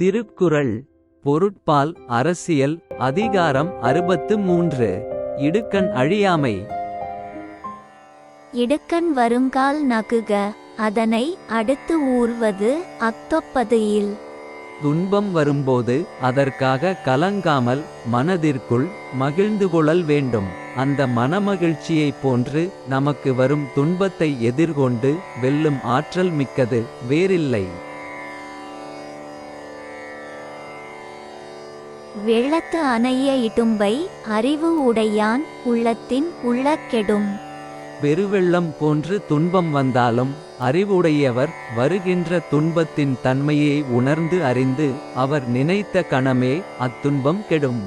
திருக்குறள் பொருட்பால் அரசியல் அதிகாரம் அறுபத்து மூன்று. இடுக்கண் அழியாமை. இடுக்கண் வருங்கால் நகுக அதனை அடுத்து ஊர்வது அக்தொப்பது இல் துன்பம் வரும்போது அதற்காக கலங்காமல் மனதிற்குள் மகிழ்ந்து கொள்ளல் வேண்டும். அந்த மனமகிழ்ச்சியைப் போன்று நமக்கு வரும் துன்பத்தை எதிர்கொண்டு வெல்லும் ஆற்றல் மிக்கது வேறில்லை. வெள்ளத்து அணைய இடும்பை அறிவு உடையான் உள்ளத்தின் உள்ள கெடும் பெருவெள்ளம் போன்று துன்பம் வந்தாலும் அறிவுடையவர் வருகின்ற துன்பத்தின் தன்மையை உணர்ந்து அறிந்து அவர் நினைத்த கணமே அத்துன்பம் கெடும்.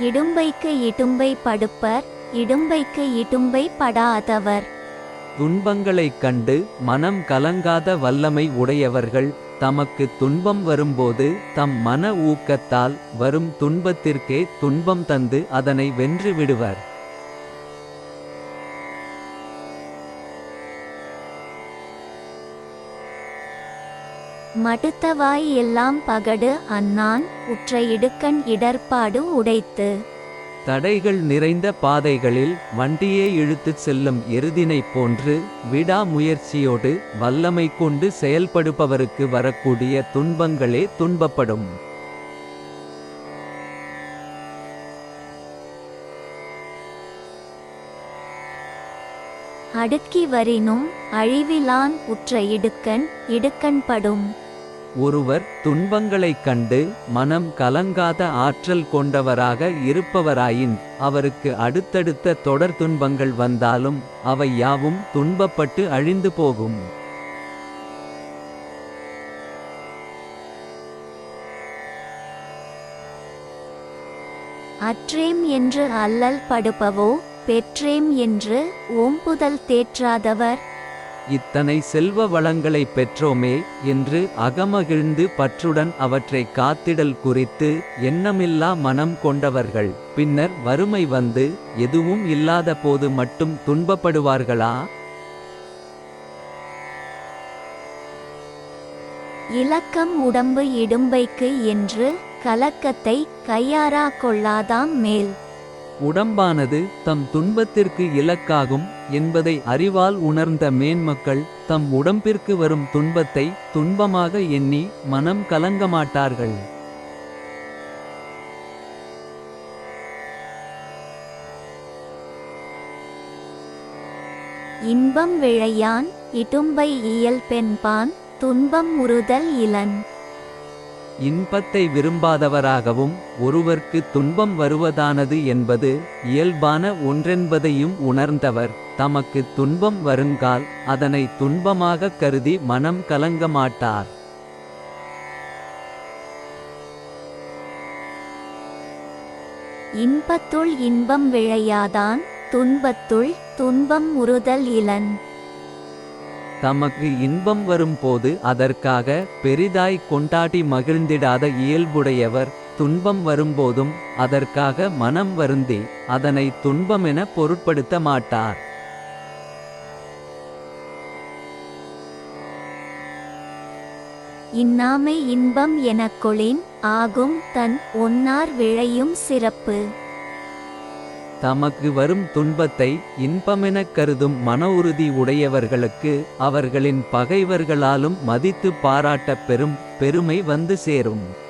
இடும்பைக்கு இடும்பை படுப்பர் இடும்பைக்கு இடும்பை படாதவர். துன்பங்களைக் கண்டு மனம் கலங்காத வல்லமை உடையவர்கள் தமக்கு துன்பம் வரும்போது தம் மன ஊக்கத்தால் வரும் துன்பத்திற்கே துன்பம் தந்து அதனை வென்று விடுவர். மடுத்தவாய் எல்லாம் பகடு அன்னான் உற்ற இடுக்கண் இடர்பாடு உடைத்து. தடைகள் நிறைந்த பாதைகளில் வண்டியே இழுத்துச் செல்லும் எருதினைப் போன்று விடாமுயற்சியோடு வல்லமை கொண்டு செயல்படுபவருக்கு வரக்கூடிய துன்பங்களே துன்பப்படும். அடுக்கி வரினும் அழிவிலான் உற்ற இடுக்கண் இடுக்கண் படும் ஒருவர் துன்பங்களைக் கண்டு மனம் கலங்காத ஆற்றல் கொண்டவராக இருப்பவராயின் அவருக்கு அடுத்தடுத்த தொடர் துன்பங்கள் வந்தாலும் அவை யாவும் துன்பப்பட்டு அழிந்து போகும். அற்றேம் என்று அல்லல் படுப்பவோ பெற்றேம் என்று ஓம்புதல் தேற்றாதவர். இத்தனை செல்வ வளங்களை பெற்றோமே என்று அகமகிழ்ந்து பற்றுடன் அவற்றை காத்திடல் குறித்து எண்ணமில்லா மனம் கொண்டவர்கள். பின்னர் வறுமை வந்து எதுவும் இல்லாத போது மட்டும் துன்பப்படுவார்களா? இலக்கம் உடம்பு இடும்பைக்கு என்று கலக்கத்தை கையாரா கொள்ளாதாம் மேல். உடம்பானது தம் துன்பத்திற்கு இலக்காகும் என்பதை அறிவால் உணர்ந்த மேன்மக்கள் தம் உடம்பிற்கு வரும் துன்பத்தை துன்பமாக எண்ணி மனம் கலங்கமாட்டார்கள் இன்பம் விழையான் இடும்பை இயல் பெண்பான் துன்பம் உறுதல் இலன். இன்பத்தை விரும்பாதவராகவும் ஒருவர்க்கு துன்பம் வருவதானது என்பது இயல்பான ஒன்றென்பதையும் உணர்ந்தவர். தமக்கு துன்பம் வருங்கால் அதனை துன்பமாகக் கருதி மனம் கலங்க மாட்டார் இன்பத்துள் இன்பம் விழையாதான் துன்பத்துள் துன்பம் உறுதல் இலன். தமக்கு இன்பம் வரும்போது அதற்காக பெரிதாய் கொண்டாடி மகிழ்ந்திடாத இயல்புடையவர் துன்பம் வரும்போதும் அதற்காக மனம் வருந்தி அதனை துன்பமென பொருட்படுத்த மாட்டார். இன்னாமை இன்பம் எனக்கொளின் ஆகும் தன் ஒன்னார் விழையும் சிறப்பு. தமக்கு வரும் துன்பத்தை இன்பமெனக் கருதும் மன உறுதி உடையவர்களுக்கு அவர்களின் பகைவர்களாலும் மதித்து பாராட்டப் பெறும் பெருமை வந்து சேரும்.